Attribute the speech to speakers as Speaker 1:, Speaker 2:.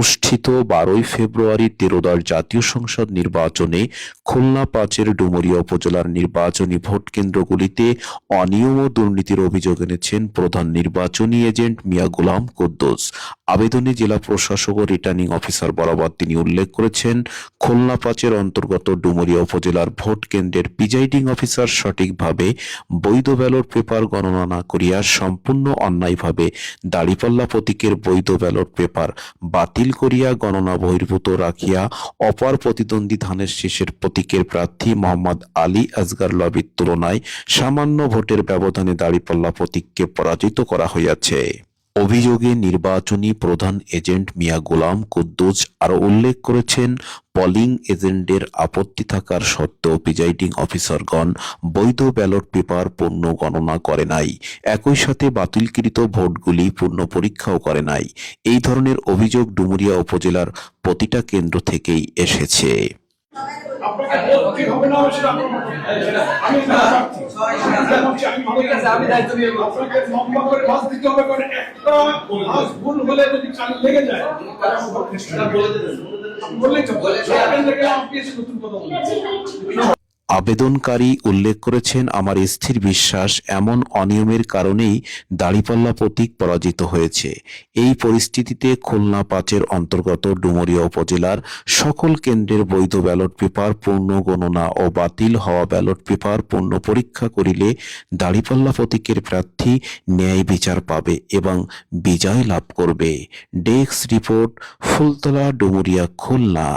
Speaker 1: অনুষ্ঠিত বারোই ফেব্রুয়ারি তেরোদার জাতীয় সংসদ নির্বাচনে খুলনা পাঁচের ডুমুরিয়া উপজেলার নির্বাচনী ভোট কেন্দ্রগুলিতে অনিয়ম ও দুর্নীতির অভিযোগ এনেছেন প্রধান নির্বাচনী এজেন্ট মিয়া গোলাম কুদ্দোস। আবেদনে জেলা প্রশাসক ও রিটার্নিং অফিসার বরাবর তিনি উল্লেখ করেছেন, খুলনা পাঁচের অন্তর্গত ডুমুরিয়া উপজেলার ভোট কেন্দ্রের প্রিজাইডিং অফিসার সঠিকভাবে বৈধ ব্যালট পেপার গণনা না করিয়া সম্পূর্ণ অন্যায়ভাবে দাড়িপাল্লা প্রতীকের বৈধ ব্যালট পেপার বাতিল করিয়া গণনা বহির্ভূত রাখিয়া অপার প্রতিদ্বন্দ্বী ধানের শেষের প্রতীকের প্রার্থী মোহাম্মদ আলী আজগার লবির তুলনায় সামান্য ভোটের ব্যবধানে দাড়িপাল্লা প্রতীককে পরাজিত করা হইয়াছে। অভিযোগে নির্বাচনী প্রধান এজেন্ট মিয়া গোলাম কুদ্দুস আরও উল্লেখ করেছেন পলিং এজেন্টের আপত্তি থাকার সত্ত্বেও প্রিজাইডিং অফিসারগণ বৈধ ব্যালট পেপার পূর্ণ গণনা করে নাই। একই সাথে বাতিলকৃত ভোটগুলি পূর্ণ পরীক্ষাও করে নাই। এই ধরনের অভিযোগ ডুমুরিয়া উপজেলার প্রতিটা কেন্দ্র থেকেই এসেছে।
Speaker 2: ঠিক আছে, আমি দায়িত্ব নিয়ে।
Speaker 3: আপনাকে লম্বা করে মাছ দিতে হবে কারণ একটা ভুল হলে যদি লেগে যায় যাবে। আপনি বললেই তো বলে আপনি নতুন কথা বলছেন
Speaker 1: আবেদনকারী উল্লেখ করেছেন, আমার স্থির বিশ্বাস এমন অনিয়মের কারণেই দাড়িপাল্লা প্রতীক পরাজিত হয়েছে। এই পরিস্থিতিতে খুলনা পাঁচের অন্তর্গত ডুমুরিয়া উপজেলার সকল কেন্দ্রের বৈধ ব্যালট পেপার পূর্ণ গণনা ও বাতিল হওয়া ব্যালট পেপার পূর্ণ পরীক্ষা করিলে দাড়িপাল্লা প্রতীকের প্রার্থী ন্যায় বিচার পাবে এবং বিজয় লাভ করবে। Desk report, Phultala, Dumuria, Khulna.